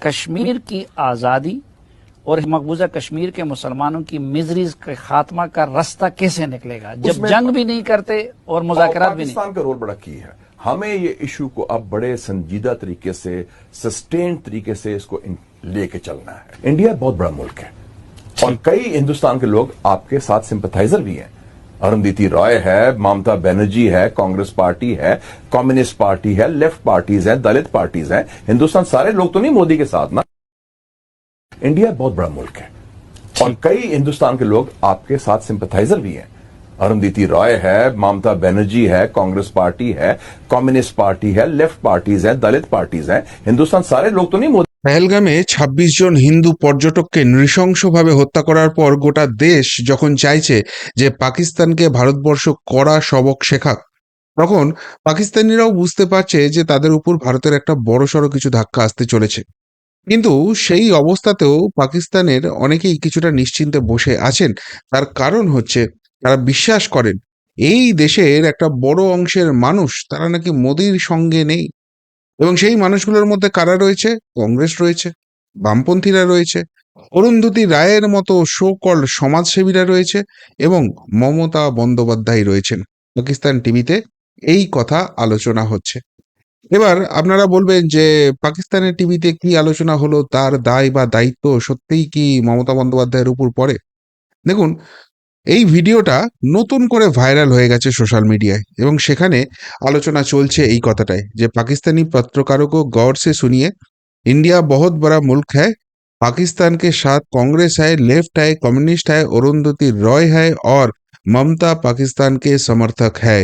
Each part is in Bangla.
کشمیر کی آزادی اور مقبوضہ کشمیر کے مسلمانوں کی مزریز کے خاتمہ کا راستہ کیسے نکلے گا؟ جب جنگ بھی نہیں کرتے اور مذاکرات بھی نہیں۔ پاکستان کا رول بڑا کی ہے۔ ہمیں یہ ایشو کو اب بڑے سنجیدہ طریقے سے سسٹین طریقے سے اس کو لے کے چلنا ہے۔ انڈیا بہت بڑا ملک ہے۔ اور جی۔ کئی ہندوستان کے لوگ آپ کے ساتھ سمپتھائزر بھی ہیں۔ अरुंधति रॉय है ममता बनर्जी है कांग्रेस पार्टी है कम्युनिस्ट पार्टी है लेफ़्ट पार्टीज़ है दलित पार्टीज़ हैं। हिंदुस्तान सारे लोग तो नहीं मोदी के साथ ना? इंडिया बहुत बड़ा मुल्क है। और कई हिंदुस्तान के लोग आपके साथ सिंपथाइजर भी हैं। अरुंधति रॉय है ममता बनर्जी है कांग्रेस पार्टी है कम्युनिस्ट पार्टी है लेफ़्ट पार्टीज़ है दलित पार्टीज़ हैं। हिंदुस्तान सारे लोग तो नहीं मोदी পেহেলগামে ২৬ জন হিন্দু পর্যটককে নৃশংসভাবে হত্যা করার পর গোটা দেশ যখন চাইছে যে পাকিস্তানকে ভারতবর্ষ কড়া সবক শেখাক, তখন পাকিস্তানিরাও বুঝতে পারছে যে তাদের উপর ভারতের একটা বড়সড় কিছু ধাক্কা আসতে চলেছে। কিন্তু সেই অবস্থাতেও পাকিস্তানের অনেকেই কিছুটা নিশ্চিন্তে বসে আছেন। তার কারণ হচ্ছে তারা বিশ্বাস করেন, এই দেশের একটা বড় অংশের মানুষ, তারা নাকি মোদির সঙ্গে নেই। এবং সেই মানুষগুলোর মধ্যে কারা রয়েছে? কংগ্রেস রয়েছে, বামপন্থীরা রয়েছে, অরুন্ধতী রায়ের মতো শো কল সমাজসেবীরা রয়েছে এবং মমতা বন্দ্যোপাধ্যায় রয়েছেন। পাকিস্তান টিভিতে এই কথা আলোচনা হচ্ছে। এবার আপনারা বলবেন যে, পাকিস্তানের টিভিতে কি আলোচনা হলো? তার দায় বা দায়িত্ব সত্যিই কি মমতা বন্দ্যোপাধ্যায়ের উপর পড়ে? দেখুন এই ভিডিওটা নতুন করে ভাইরাল হয়ে গেছে সোশ্যাল মিডিয়ায় এবং সেখানে আলোচনা চলছে এই কথাটাই যে पाकिस्तानी पत्रकारों को गौर से सुनिए इंडिया बहुत बड़ा मुल्क है पाकिस्तान के साथ कांग्रेस है लेफ्ट है कम्युनिस्ट है अरुंधति रॉय है और ममता पाकिस्तान के समर्थक है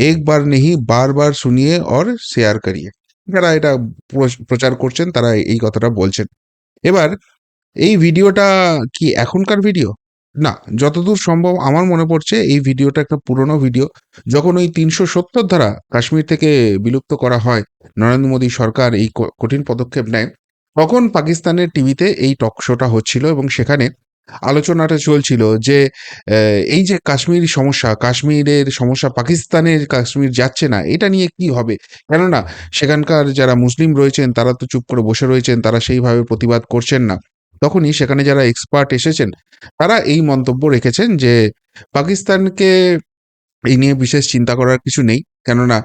एक बार नहीं बार बार सुनिए और শেয়ার করিয়ে যারা এটা প্র- প্রচার করছেন তারা এই কথাটা বলছেন এবার এই ভিডিওটা কি এখনকার ভিডিও না, যতদূর সম্ভব আমার মনে পড়ছে এই ভিডিওটা একটা পুরনো ভিডিও। যখন ওই তিনশো সত্তর ধারা কাশ্মীর থেকে বিলুপ্ত করা হয়, নরেন্দ্র মোদী সরকার এই কঠিন পদক্ষেপ নেয়, তখন পাকিস্তানের টিভিতে এই টক শোটা হচ্ছিল এবং সেখানে আলোচনাটা চলছিল যে এই যে কাশ্মীর সমস্যা, কাশ্মীরের সমস্যা পাকিস্তানের কাশ্মীর যাচ্ছে না, এটা নিয়ে কি হবে? কেননা, সেখানকার যারা মুসলিম রয়েছেন, তারা তো চুপ করে বসে রয়েছেন, তারা সেইভাবে প্রতিবাদ করছেন না। তখনই সেখানে যারা এক্সপার্ট এসেছেন, তারা এই মন্তব্য রেখেছেন যে পাকিস্তানকে এই নিয়ে বিশেষ চিন্তা করার কিছু নেই। কেননা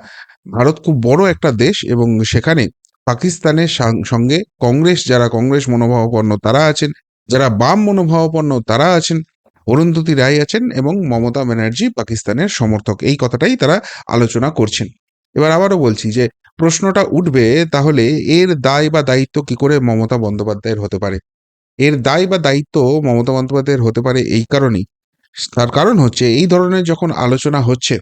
ভারত খুব বড় একটা দেশ এবং সেখানে পাকিস্তানের সঙ্গে কংগ্রেস, যারা কংগ্রেস মনোভাবাপন্ন তারা আছেন, যারা বাম মনোভাবাপন্ন তারা আছেন, অরুন্ধতী রায় আছেন এবং মমতা ব্যানার্জি পাকিস্তানের সমর্থক। এই কথাটাই তারা আলোচনা করছেন। এবার আবারও বলছি যে প্রশ্নটা উঠবে তাহলে এর দায় বা দায়িত্ব কি করে মমতা বন্দ্যোপাধ্যায়ের হতে পারে? এর দায় বা দায়িত্ব মমতা বন্দ্যোপাধ্যায়ের হতে পারে এই কারণেই। তার কারণ হচ্ছে এই ধরনের যখন আলোচনা হচ্ছে,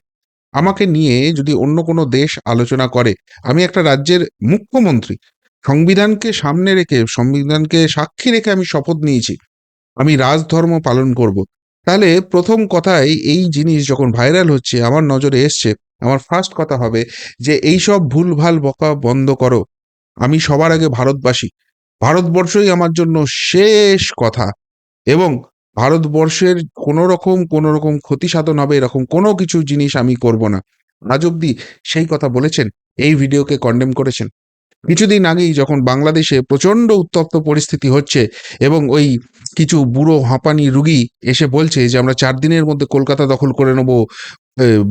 আমাকে নিয়ে যদি অন্য কোনো দেশ আলোচনা করে, আমি একটা রাজ্যের মুখ্যমন্ত্রী, সংবিধানকে সামনে রেখে, সংবিধানকে সাক্ষী রেখে আমি শপথ নিয়েছি, আমি রাজধর্ম পালন করব, তাহলে প্রথম কথাই এই জিনিস যখন ভাইরাল হচ্ছে, আমার নজরে এসছে, আমার ফার্স্ট কথা হবে যে এই সব ভুলভাল বকা বন্ধ করো। আমি সবার আগে ভারতবাসী ভারতবর্ষই আমার জন্য শেষ কথা। এবং ভারতবর্ষের কোনো রকম কোনো রকম ক্ষতি সাধন হবে এরকম কোনো কিছু জিনিস আমি করব না। আজ অব্দি সেই কথা বলেছেন, এই ভিডিওকে কন্ডেম করেছেন। কিছুদিন আগেই যখন বাংলাদেশে প্রচণ্ড উত্তপ্ত পরিস্থিতি হচ্ছে এবং ওই কিছু বুড়ো হাঁপানি রুগী এসে বলছে যে, আমরা চার দিনের মধ্যে কলকাতা দখল করে নেব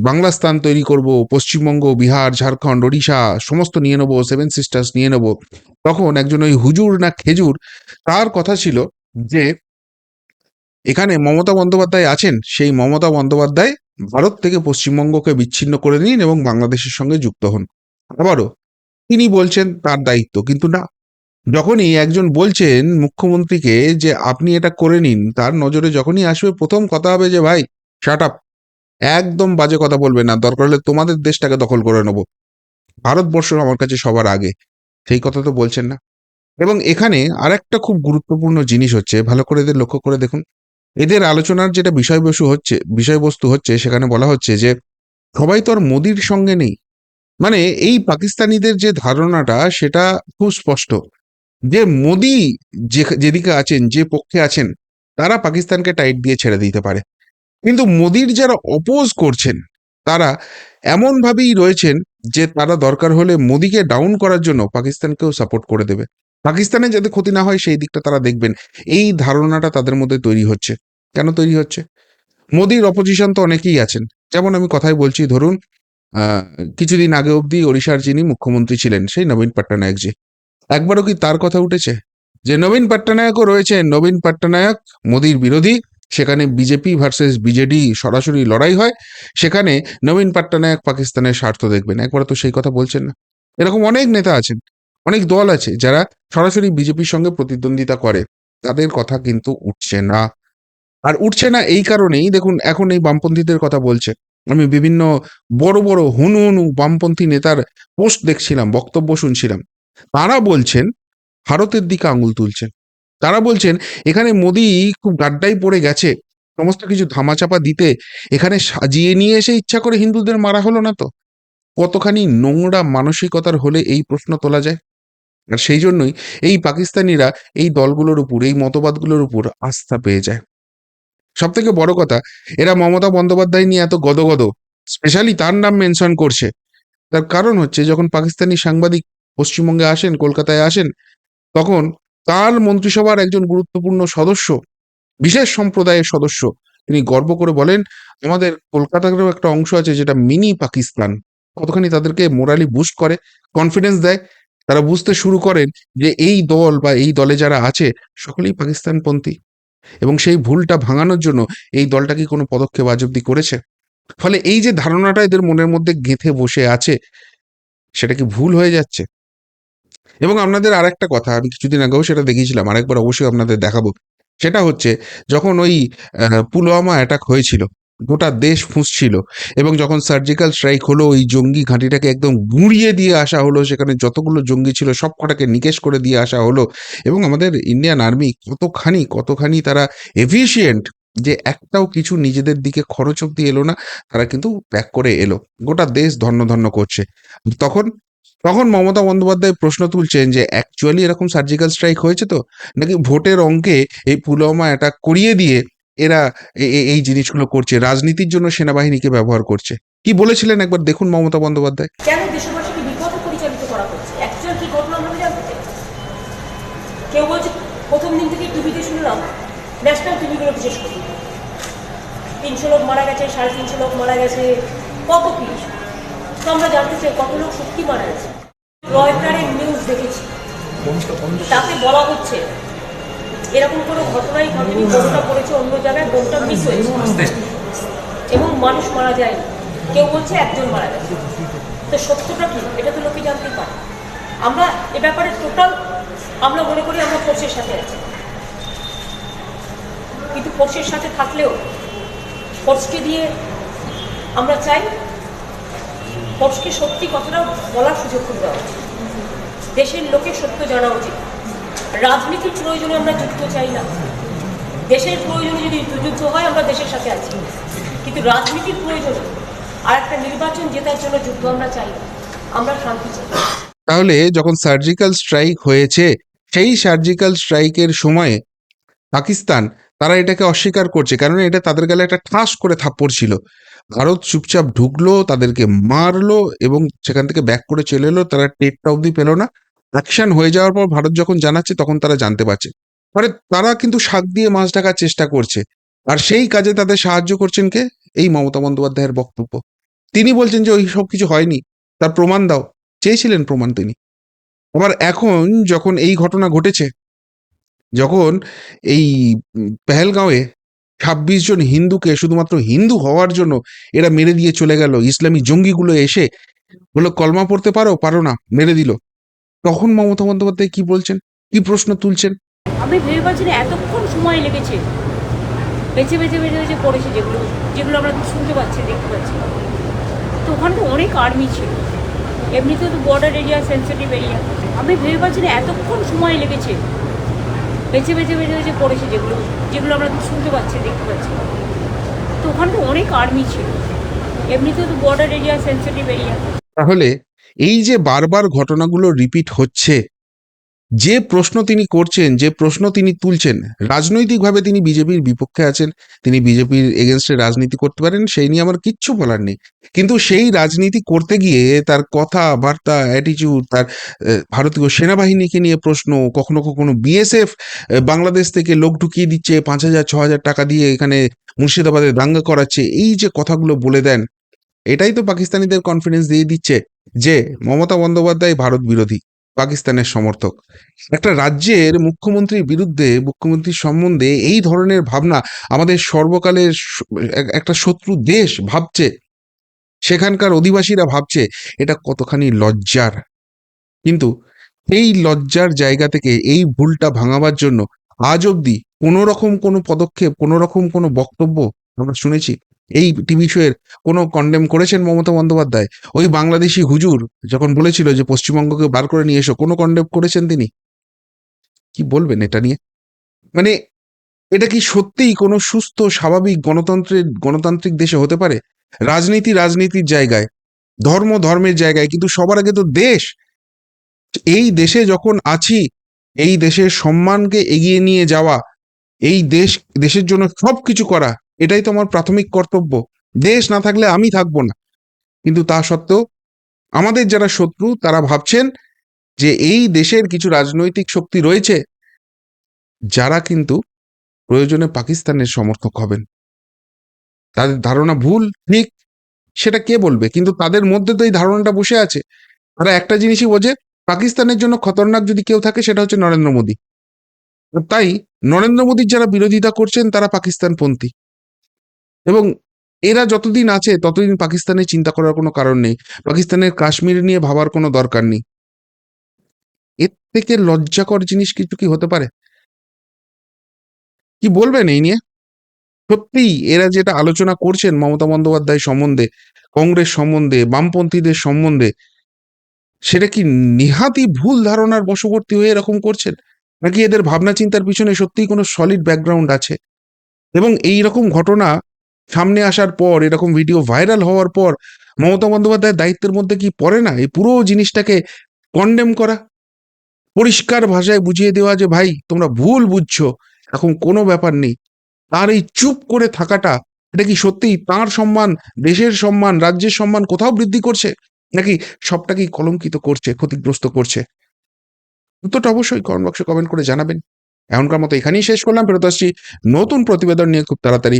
বাংলাস্তান তৈরি করব, পশ্চিমবঙ্গ, বিহার, ঝাড়খণ্ড, ওড়িশা, সমস্ত নিয়ে নেব সেভেন সিস্টার্স নিয়ে নেব। তখন একজন ওই হুজুর না খেজুর, তার কথা ছিল যে, এখানে মমতা বন্দ্যোপাধ্যায় আছেন, সেই মমতা বন্দ্যোপাধ্যায় ভারত থেকে পশ্চিমবঙ্গকে বিচ্ছিন্ন করে নিন এবং বাংলাদেশের সঙ্গে যুক্ত হন। আবারও, তিনি বলছেন তার দায়িত্ব, কিন্তু না। যখনই একজন বলছেন মুখ্যমন্ত্রীকে যে, আপনি এটা করে নিন, তার নজরে যখনই আসবে, প্রথম কথা হবে যে, ভাই শাট আপ একদম বাজে কথা বলবে না। দরকার হলে তোমাদের দেশটাকে দখল করে নেব। ভারতবর্ষ আমার কাছে সবার আগে। সেই কথা তো বলছেন না। এবং এখানে আরেকটা খুব গুরুত্বপূর্ণ জিনিস হচ্ছে, ভালো করে এদের লক্ষ্য করে দেখুন। এদের আলোচনার যেটা বিষয়বস্তু হচ্ছে বিষয়বস্তু হচ্ছে, সেখানে বলা হচ্ছে যে, সবাই তো আর মোদির সঙ্গে নেই। মানে এই পাকিস্তানিদের যে ধারণাটা, সেটা খুব স্পষ্ট যে মোদি যেদিকে আছেন, যে পক্ষে আছেন, তারা পাকিস্তানকে টাইট দিয়ে ছেড়ে দিতে পারে। কিন্তু মোদির যারা অপোজ করছেন, তারা এমনভাবেই রয়েছেন যে তারা দরকার হলে মোদিকে ডাউন করার জন্য পাকিস্তানকেও সাপোর্ট করে দেবে। পাকিস্তানের যাতে ক্ষতি না হয়, সেই দিকটা তারা দেখবেন। এই ধারণাটা তাদের মধ্যে তৈরি হচ্ছে। কেন তৈরি হচ্ছে? মোদির অপোজিশন তো অনেকেই আছেন। যেমন আমি কথাই বলছি, ধরুন কিছুদিন আগে অবধি ওড়িশার যিনি মুখ্যমন্ত্রী ছিলেন, সেই নবীন পট্টনায়কজি একবারও কি তার কথা উঠেছে? যে নবীন পট্টনায়কও রয়েছে নবীন পট্টনায়ক মোদির বিরোধী। সেখানে বিজেপি ভার্সেস বিজেডি সরাসরি লড়াই হয়, সেখানে নবীন পট্টনায়ক পাকিস্তানের স্বার্থ দেখবেন। একবার তো সেই কথা বলছেন না। এরকম অনেক নেতা আছেন, অনেক দল আছে যারা সরাসরি বিজেপির সঙ্গে প্রতিদ্বন্দ্বিতা করে। তাদের কথা কিন্তু উঠছে না। আর উঠছে না এই কারণেই, দেখুন, এখন এই বামপন্থীদের কথা বলছে। আমি বিভিন্ন বড় বড় হুনু হুনু বামপন্থী নেতার পোস্ট দেখছিলাম, বক্তব্য শুনছিলাম। তারা বলছেন, ভারতের দিকে আঙুল তুলছেন। তারা বলছেন, এখানে মোদি খুব গাড্ডায় পড়ে গেছে। সমস্ত কিছু ধামাচাপা দিতে এখানে সাজিয়ে নিয়ে এসে ইচ্ছা করে হিন্দুদের মারা হলো না তো। কতখানি নোংরা মানসিকতার হলে এই প্রশ্ন তোলা যায়? আর সেই জন্যই এই পাকিস্তানিরা এই দলগুলোর উপর, এই মতবাদগুলোর উপর আস্থা পেয়ে যায়। সব থেকে বড় কথা, এরা মমতা বন্দ্যোপাধ্যায় নিয়ে এত গদগদ স্পেশালি তার নাম মেনশন করছে। তার কারণ হচ্ছে, যখন পাকিস্তানি সাংবাদিক পশ্চিমবঙ্গে আসেন, কলকাতায় আসেন, তখন তার মন্ত্রিসভার একজন গুরুত্বপূর্ণ সদস্য, বিশেষ সম্প্রদায়ের সদস্য, তিনি গর্ব করে বলেন, আমাদের কলকাতারও একটা অংশ আছে যেটা মিনি পাকিস্তান। কতখানি তাদেরকে মোরালি বুস্ট করে কনফিডেন্স দেয়। তারা বুঝতে শুরু করেন যে এই দল বা এই দলে যারা আছে, সকলেই পাকিস্তানপন্থী। এবং সেই ভুলটা ভাঙানোর জন্য এই দলটা কি কোনো পদক্ষেপ আজ অব্দি করেছে। ফলে এই যে ধারণাটা এদের মনের মধ্যে গেঁথে বসে আছে, সেটা কি ভুল হয়ে যাচ্ছে? এবং আপনাদের আরেকটা কথা, আমি কিছুদিন আগেও সেটা দেখিয়েছিলাম, আরেকবার অবশ্যই আপনাদের দেখাবো। সেটা হচ্ছে, যখন ওই পুলওয়ামা অ্যাটাক হয়েছিল, গোটা দেশ ফুঁসছিল, এবং যখন সার্জিক্যাল স্ট্রাইক হলো, ওই জঙ্গি ঘাঁটিটাকে একদম গুঁড়িয়ে দিয়ে আসা হলো, সেখানে যতগুলো জঙ্গি ছিল সব কটাকে নিকেশ করে দিয়ে আসা হলো, এবং আমাদের ইন্ডিয়ান আর্মি কতখানি কতখানি তারা এফিসিয়েন্ট যে একটাও কিছু নিজেদের দিকে খরচ অব্দি এলো না, তারা কিন্তু ব্যাক করে এলো। গোটা দেশ ধন্য ধন্য করছে। তখন তখন মমতা বন্দ্যোপাধ্যায় প্রশ্ন তুলছেন যে অ্যাকচুয়ালি এরকম সার্জিক্যাল স্ট্রাইক হয়েছে তো? নাকি ভোটের অঙ্কে এই পুলওয়ামা অ্যাটাক করিয়ে দিয়ে এরা এই জিনিসগুলো করছে? রাজনীতির জন্য সেনাবাহিনীকে ব্যবহার করছে। কি বলেছিলেন একবার দেখুন মমতা বন্দ্যোপাধ্যায়? কেন দেশবাসীকে পরিচালিত করা হচ্ছে? অ্যাকচুয়াল কি ঘটনা আমরা জানতে কেউ বলছে, প্রথম দিন থেকে টিভিতে শুনলাম ন্যাশনাল টিভিগুলো বিশেষ করে। তিনশো লোক মারা গেছে, সাড়ে তিনশো লোক মারা গেছে, কত কি? আমরা জানতে চাই, কত লোক সত্যি মারা গেছে? রয়টারের নিউজ দেখেছি। তাতে বলা হচ্ছে, এরকম কোনো ঘটনাই ঘটেনি, বোমটা পড়েছে অন্য জায়গায়, বোমটা মিস হয়েছে। এবং মানুষ মারা যায়নি। কেউ বলছে একজন মারা গেছে। তো সত্যটা কি? এটা তো লোকে জানতে পারে। আমরা এ ব্যাপারে টোটাল আমরা মনে করি আমরা ফোর্সের সাথে আছি। কিন্তু ফোর্সের সাথে থাকলেও ফোর্সকে দিয়ে আমরা চাই ফোর্সকে সত্যি কথাটা বলার সুযোগ করে দেওয়া উচিত। দেশের লোকের সত্য জানা উচিত। রাজনীতির প্রয়োজনে আমরা যুদ্ধ চাই না। দেশের প্রয়োজনে যদি যুদ্ধ হয়, আমরা দেশের সাথে আছি। কিন্তু রাজনীতির প্রয়োজনে আর একটা নির্বাচন জেতার জন্য যুদ্ধ আমরা চাই না। আমরা শান্তি চাই। তাহলে যখন সার্জিক্যাল স্ট্রাইক হয়েছে, সেই সার্জিক্যাল স্ট্রাইকের সময়ে পাকিস্তান, তারা এটাকে অস্বীকার করছে। কারণ এটা তাদের গেলে একটা ঠাস করে থাপ্পড় ছিল। ভারত চুপচাপ ঢুকলো, তাদেরকে মারলো এবং সেখান থেকে ব্যাক করে চলে এলো। তারা টেটটা অবধি পেল না। অ্যাকশন হয়ে যাওয়ার পর ভারত যখন জানাচ্ছে, তখন তারা জানতে পারছে। ফলে তারা কিন্তু শাক দিয়ে মাছ ঢাকার চেষ্টা করছে। আর সেই কাজে তাদের সাহায্য করছেন কে? এই মমতা বন্দ্যোপাধ্যায়ের বক্তব্য। তিনি বলছেন যে, ওই সব কিছু হয়নি। তার প্রমাণ দাও। চেয়েছিলেন প্রমাণ তিনি। আবার এখন যখন এই ঘটনা ঘটেছে, যখন এই পেহেলগাঁওয়ে ছাব্বিশ জন হিন্দুকে শুধুমাত্র হিন্দু হওয়ার জন্য এরা মেরে দিয়ে চলে গেল। ইসলামী জঙ্গিগুলো এসে বলল, কলমা পড়তে পারো? পারো না, মেরে দিল। তখন মমতা বন্দ্যোপাধ্যায় কি বলছেন? কি প্রশ্ন তুলছেন? আমি ভেবে পাচ্ছি না এতক্ষণ সময় লেগেছে। বেছে বেছে বেছে বেছে পড়েছে যেগুলো যেগুলো আমরা শুনতে পাচ্ছি, দেখতে পাচ্ছি। তো ওখানে তো অনেক আর্মি ছিল। এমনিতেও তো বর্ডার এরিয়া সেন্সিটিভ এরিয়া আমি ভেবে পাচ্ছি না এতক্ষণ সময় লেগেছে। বেছে বেছে বেছে বেছে পড়েছে যেগুলো যেগুলো আমরা শুনতে পাচ্ছি, দেখতে পাচ্ছি। তো ওখানে অনেক আর্মি ছিল। এমনিতেও তো বর্ডার এরিয়া সেন্সিটিভ এরিয়া তাহলে এই যে বারবার ঘটনাগুলো রিপিট হচ্ছে যে প্রশ্ন তিনি করছেন, যে প্রশ্ন তিনি তুলছেন, রাজনৈতিকভাবে তিনি বিজেপির বিপক্ষে আছেন, তিনি বিজেপির এগেনস্টে রাজনীতি করতে পারেন, সেই নিয়ে আমার কিচ্ছু বলার নেই। কিন্তু সেই রাজনীতি করতে গিয়ে তার কথাবার্তা অ্যাটিটিউড তার ভারতীয় সেনাবাহিনীকে নিয়ে প্রশ্ন, কখনো কখনো বিএসএফ বাংলাদেশ থেকে লোক ঢুকিয়ে দিচ্ছে, পাঁচ হাজার, ছ হাজার টাকা দিয়ে এখানে মুর্শিদাবাদে দাঙ্গা করাচ্ছে, এই যে কথাগুলো বলে দেন, এটাই তো পাকিস্তানিদের কনফিডেন্স দিয়ে দিচ্ছে যে মমতা বন্দ্যোপাধ্যায় ভারত বিরোধী। পাকিস্তানের সমর্থক। একটা রাজ্যের মুখ্যমন্ত্রীর বিরুদ্ধে মুখ্যমন্ত্রীর সম্বন্ধে এই ধরনের ভাবনা আমাদের সর্বকালের একটা শত্রু দেশ ভাবছে, সেখানকার অধিবাসীরা ভাবছে, এটা কতখানি লজ্জার। কিন্তু এই লজ্জার জায়গা থেকে এই ভুলটা ভাঙাবার জন্য আজ অবধি কোনো রকম কোনো পদক্ষেপ কোনো রকম কোনো বক্তব্য আমরা শুনেছি। এই টিভি শোয়ের কোনো কন্ডেম করেছেন মমতা বন্দ্যোপাধ্যায়? ওই বাংলাদেশি হুজুর যখন বলেছিল যে পশ্চিমবঙ্গকে বার করে নিয়ে এসো, কোনো কন্ডেম করেছেন তিনি? কি বলবেন এটা নিয়ে? মানে এটা কি সত্যিই কোনো সুস্থ, স্বাভাবিক গণতন্ত্রের, গণতান্ত্রিক দেশে হতে পারে? রাজনীতি রাজনীতির জায়গায়, ধর্ম ধর্মের জায়গায়, কিন্তু সবার আগে তো দেশ। এই দেশে যখন আছি, এই দেশের সম্মানকে এগিয়ে নিয়ে যাওয়া, এই দেশ, দেশের জন্য সব কিছু করা এটাই তো আমার প্রাথমিক কর্তব্য। দেশ না থাকলে আমি থাকব না। কিন্তু তা সত্ত্বেও আমাদের যারা শত্রু, তারা ভাবছেন যে এই দেশের কিছু রাজনৈতিক শক্তি রয়েছে, যারা কিন্তু প্রয়োজনে পাকিস্তানের সমর্থক হবেন। তাদের ধারণা ভুল, ঠিক, সেটা কে বলবে? কিন্তু তাদের মধ্যে তো এই ধারণাটা বসে আছে। তারা একটা জিনিসই বোঝে, পাকিস্তানের জন্য খতরনাক যদি কেউ থাকে, সেটা হচ্ছে নরেন্দ্র মোদী। তাই নরেন্দ্র মোদীর যারা বিরোধিতা করছেন, তারা পাকিস্তানপন্থী। এবং এরা যতদিন আছে, ততদিন পাকিস্তানে চিন্তা করার কোনো কারণ নেই। পাকিস্তানের কাশ্মীর নিয়ে ভাবার কোনো দরকার নেই। এর থেকে লজ্জাকর জিনিস কিছু কি হতে পারে? কি বলবেন এই নিয়ে? সত্যিই এরা যেটা আলোচনা করছেন মমতা বন্দ্যোপাধ্যায় সম্বন্ধে, কংগ্রেস সম্বন্ধে, বামপন্থীদের সম্বন্ধে, সেটা কি নিহাতি ভুল ধারণার বশবর্তী হয়ে এরকম করছেন? নাকি এদের ভাবনা চিন্তার পিছনে সত্যিই কোনো সলিড ব্যাকগ্রাউন্ড আছে? এবং এই রকম ঘটনা সামনে আসার পর, এরকম ভিডিও ভাইরাল হওয়ার পর, মমতা বন্দ্যোপাধ্যায়ের দায়িত্বের মধ্যে কি পড়ে না? এই পুরো জিনিসটাকে কন্ডেম করা? পরিষ্কার ভাষায় বুঝিয়ে দেওয়া যে, ভাই, তোমরা ভুল বুঝছ। এখন কোনো ব্যাপার নেই। তার এই চুপ করে থাকাটা, এটা কি সত্যিই তার সম্মান, দেশের সম্মান, রাজ্যের সম্মান কোথাও বৃদ্ধি করছে? নাকি সবটাকেই কলঙ্কিত করছে, ক্ষতিগ্রস্ত করছে? উত্তরটা অবশ্যই কমেন্ট বক্সে কমেন্ট করে জানাবেন। এখনকার মতো এখানেই শেষ করলাম। ফেরত আসছি নতুন প্রতিবেদন নিয়ে খুব তাড়াতাড়ি।